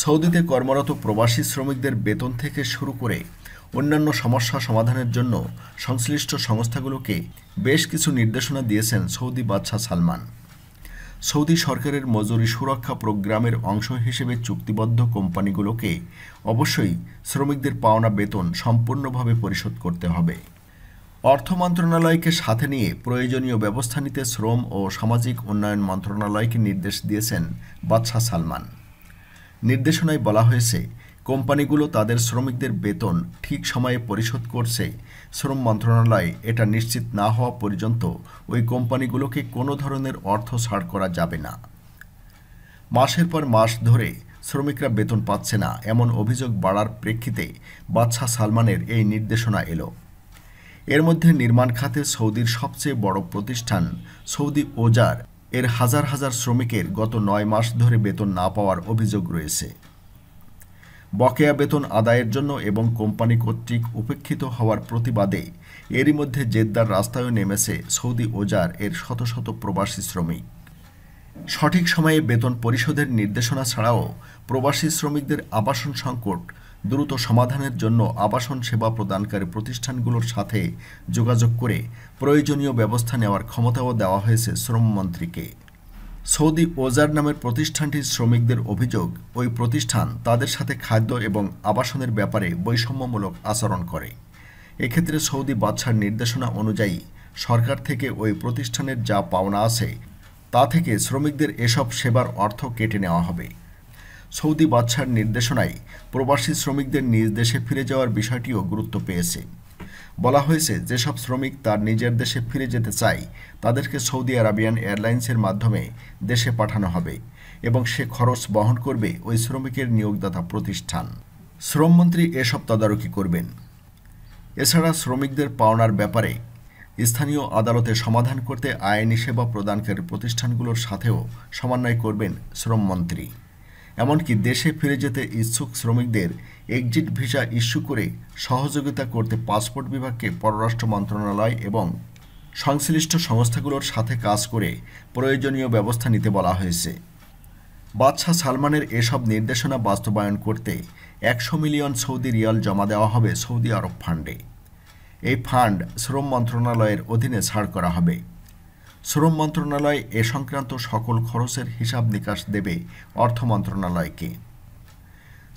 সৌদিতে কর্মরত প্রবাসী শ্রমিকদের বেতন থেকে শুরু করে অন্যান্য সমস্যা সমাধানের জন্য সংশ্লিষ্ট সংস্থাগুলোকে বেশ কিছু নির্দেশনা দিয়েছেন সৌদি বাদশাহ সালমান। সৌদি সরকারের মজুরি সুরক্ষা প্রোগ্রামের অংশ হিসেবে চুক্তিবদ্ধ কোম্পানিগুলোকে অবশ্যই শ্রমিকদের পাওনা বেতন সম্পূর্ণভাবে পরিশোধ করতে হবে। অর্থ মন্ত্রণালয়কে সাথে নিয়ে প্রয়োজনীয় ব্যবস্থা নিতে শ্রম ও সামাজিক উন্নয়ন মন্ত্রণালয়কে নির্দেশ দিয়েছেন বাদশাহ সালমান। নির্দেশনায় বলা হয়েছে, কোম্পানিগুলো তাদের শ্রমিকদের বেতন ঠিক সময়ে পরিশোধ করছে। শ্রম মন্ত্রণালয় এটা নিশ্চিত না হওয়া পর্যন্ত ওই কোম্পানিগুলোকে কোনো ধরনের অর্থ ছাড় করা যাবে না। মাসের পর মাস ধরে শ্রমিকরা বেতন পাচ্ছে না, এমন অভিযোগ বাড়ার প্রেক্ষিতে বাদশাহ সালমানের এই নির্দেশনা এলো। এর মধ্যে নির্মাণ খাতে সৌদির সবচেয়ে বড় প্রতিষ্ঠান সৌদি ওজার এর হাজার হাজার শ্রমিকের গত নয় মাস ধরে বেতন না পাওয়ার অভিযোগ রয়েছে। বকেয়া বেতন আদায়ের জন্য এবং কোম্পানি কর্তৃক উপেক্ষিত হওয়ার প্রতিবাদে এরই মধ্যে জেদ্দার রাস্তায়ও নেমেছে সৌদি ওজার এর শত শত প্রবাসী শ্রমিক। সঠিক সময়ে বেতন পরিশোধের নির্দেশনা ছাড়াও প্রবাসী শ্রমিকদের আবাসন সংকট দ্রুত সমাধানের জন্য আবাসন সেবা প্রদানকারী প্রতিষ্ঠানগুলোর সাথে যোগাযোগ করে প্রয়োজনীয় ব্যবস্থা নেওয়ার ক্ষমতাও দেওয়া হয়েছে শ্রমমন্ত্রীকে। সৌদি ওজার নামের প্রতিষ্ঠানটির শ্রমিকদের অভিযোগ, ওই প্রতিষ্ঠান তাদের সাথে খাদ্য এবং আবাসনের ব্যাপারে বৈষম্যমূলক আচরণ করে। এক্ষেত্রে সৌদি বাদশার নির্দেশনা অনুযায়ী সরকার থেকে ওই প্রতিষ্ঠানের যা পাওনা আছে তা থেকে শ্রমিকদের এসব সেবার অর্থ কেটে নেওয়া হবে। সৌদি বাদশার নির্দেশনায় প্রবাসী শ্রমিকদের নিজ দেশে ফিরে যাওয়ার বিষয়টিও গুরুত্ব পেয়েছে। বলা হয়েছে, যেসব শ্রমিক তার নিজের দেশে ফিরে যেতে চায়, তাদেরকে সৌদি আরাবিয়ান এয়ারলাইন্সের মাধ্যমে দেশে পাঠানো হবে এবং সে খরচ বহন করবে ওই শ্রমিকের নিয়োগদাতা প্রতিষ্ঠান। শ্রমমন্ত্রী এসব তদারকি করবেন। এছাড়া শ্রমিকদের পাওনার ব্যাপারে স্থানীয় আদালতে সমাধান করতে আইনি সেবা প্রদানকারী প্রতিষ্ঠানগুলোর সাথেও সমন্বয় করবেন শ্রমমন্ত্রী। এমনকি দেশে ফিরে যেতে ইচ্ছুক শ্রমিকদের এক্সিট ভিসা ইস্যু করে সহযোগিতা করতে পাসপোর্ট বিভাগকে পররাষ্ট্র মন্ত্রণালয় এবং সংশ্লিষ্ট সংস্থাগুলোর সাথে কাজ করে প্রয়োজনীয় ব্যবস্থা নিতে বলা হয়েছে। বাদশাহ সালমানের এসব নির্দেশনা বাস্তবায়ন করতে একশো মিলিয়ন সৌদি রিয়াল জমা দেওয়া হবে সৌদি আরব ফান্ডে। এই ফান্ড শ্রম মন্ত্রণালয়ের অধীনে ছাড় করা হবে। শ্রম মন্ত্রণালয় এ সংক্রান্ত সকল খরচের হিসাব নিকাশ দেবে অর্থ মন্ত্রণালয়কে।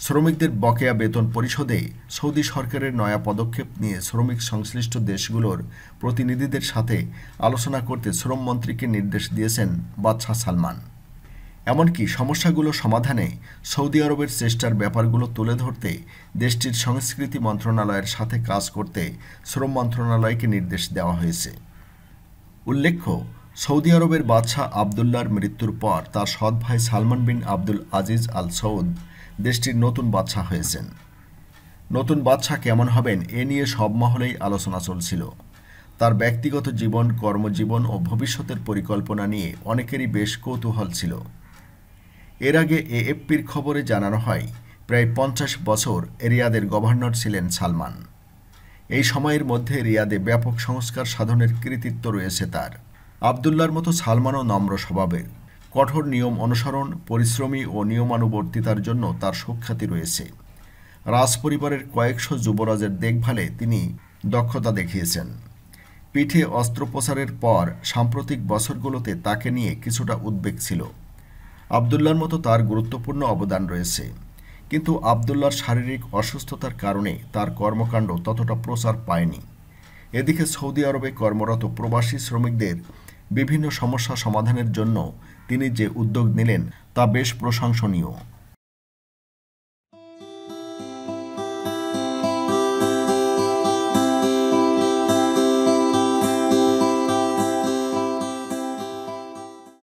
শ্রমিকদের বকেয়া বেতন পরিশোধে সৌদি সরকারের নয়া পদক্ষেপ নিয়ে শ্রমিক সংশ্লিষ্ট দেশগুলোর প্রতিনিধিদের সাথে আলোচনা করতে শ্রমমন্ত্রীকে নির্দেশ দিয়েছেন বাদশাহ সালমান। এমনকি সমস্যাগুলো সমাধানে সৌদি আরবের চেষ্টার ব্যাপারগুলো তুলে ধরতে দেশটির সংস্কৃতি মন্ত্রণালয়ের সাথে কাজ করতে শ্রম মন্ত্রণালয়কে নির্দেশ দেওয়া হয়েছে। উল্লেখ্য, সৌদি আরবের বাদশাহ আবদুল্লার মৃত্যুর পর তার সৎ ভাই সালমান বিন আব্দুল আজিজ আল সৌদ দেশটির নতুন বাদশাহ হয়েছেন। নতুন বাদশাহ কেমন হবেন এ নিয়ে সব মহলেই আলোচনা চলছিল। তার ব্যক্তিগত জীবন, কর্মজীবন ও ভবিষ্যতের পরিকল্পনা নিয়ে অনেকেরই বেশ কৌতূহল ছিল। এর আগে এএফপির খবরে জানানো হয়, প্রায় পঞ্চাশ বছর রিয়াদের গভর্নর ছিলেন সালমান। এই সময়ের মধ্যে রিয়াদে ব্যাপক সংস্কার সাধনের কৃতিত্ব রয়েছে তার। আবদুল্লার মতো সালমানও নম্র স্বভাবের। কঠোর নিয়ম অনুসরণ, পরিশ্রমী ও নিয়মানুবর্তিতার জন্য তার সুখ্যাতি রয়েছে। রাজ পরিবারের কয়েকশো যুবরাজের দেখভালে তিনি দক্ষতা দেখিয়েছেন। পিঠে অস্ত্রোপচারের পর সাম্প্রতিক বছরগুলোতে তাকে নিয়ে কিছুটা উদ্বেগ ছিল। আবদুল্লার মতো তার গুরুত্বপূর্ণ অবদান রয়েছে। কিন্তু আবদুল্লার শারীরিক অসুস্থতার কারণে তার কর্মকাণ্ড ততটা প্রচার পায়নি। এদিকে সৌদি আরবে কর্মরত প্রবাসী শ্রমিকদের বিভিন্ন সমস্যা সমাধানের জন্য তিনি যে উদ্যোগ নিলেন তা বেশ প্রশংসনীয়।